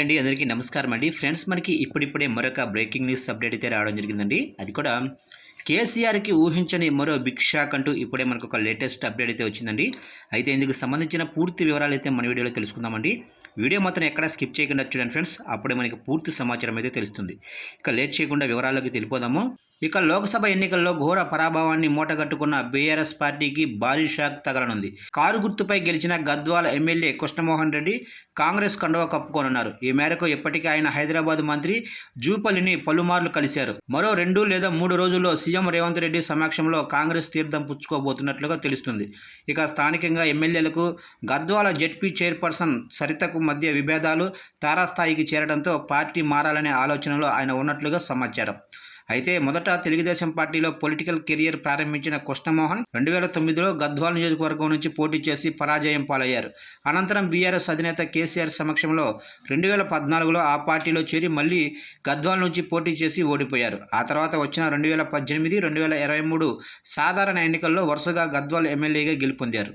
అండి అందరికీ నమస్కారం అండి. ఫ్రెండ్స్ మనకి ఇప్పుడిప్పుడే మరొక బ్రేకింగ్ న్యూస్ అప్డేట్ అయితే రావడం జరిగిందండి. అది కూడా కేసీఆర్కి ఊహించని మరో బిగ్ షాక్ అంటూ ఇప్పుడే మనకు ఒక లేటెస్ట్ అప్డేట్ అయితే వచ్చిందండి. అయితే ఇందుకు సంబంధించిన పూర్తి వివరాలు అయితే మన వీడియోలో తెలుసుకుందామండి. వీడియో మాత్రం ఎక్కడ స్కిప్ చేయకుండా చూడండి ఫ్రెండ్స్. అప్పుడే మనకి పూర్తి సమాచారం అయితే తెలుస్తుంది. ఇక లేట్ చేయకుండా వివరాల్లోకి తెలిపోదాము ఇక లోక్సభ ఎన్నికల్లో ఘోర పరాభవాన్ని మూటగట్టుకున్న బీఆర్ఎస్ పార్టీకి భారీ షాక్ తగలనుంది. కారు గుర్తుపై గెలిచిన గద్వాల ఎమ్మెల్యే కృష్ణమోహన్ రెడ్డి కాంగ్రెస్ కండువ కప్పుకోనున్నారు. ఈ మేరకు ఇప్పటికే ఆయన హైదరాబాద్ మంత్రి జూపల్లిని పలుమార్లు కలిశారు. మరో రెండు లేదా మూడు రోజుల్లో సీఎం రేవంత్ రెడ్డి సమక్షంలో కాంగ్రెస్ తీర్థం పుచ్చుకోబోతున్నట్లుగా తెలుస్తుంది. ఇక స్థానికంగా ఎమ్మెల్యేలకు గద్వాల జెడ్పీ చైర్పర్సన్ సరితకు మధ్య విభేదాలు తారాస్థాయికి చేరడంతో పార్టీ మారాలనే ఆలోచనలో ఆయన ఉన్నట్లుగా సమాచారం. అయితే మొదట తెలుగుదేశం పార్టీలో పొలిటికల్ కెరియర్ ప్రారంభించిన కృష్ణమోహన్ రెండు వేల తొమ్మిదిలో గద్వాల్ నియోజకవర్గం నుంచి పోటీ చేసి పరాజయం పాలయ్యారు. అనంతరం బీఆర్ఎస్ అధినేత కేసీఆర్ సమక్షంలో రెండు వేల పద్నాలుగులో ఆ పార్టీలో చేరి మళ్ళీ గద్వాల్ నుంచి పోటీ చేసి ఓడిపోయారు. ఆ తర్వాత వచ్చిన రెండు వేల పద్దెనిమిది రెండు వేల ఇరవై మూడు సాధారణ ఎన్నికల్లో వరుసగా గద్వాల్ ఎమ్మెల్యేగా గెలుపొందారు.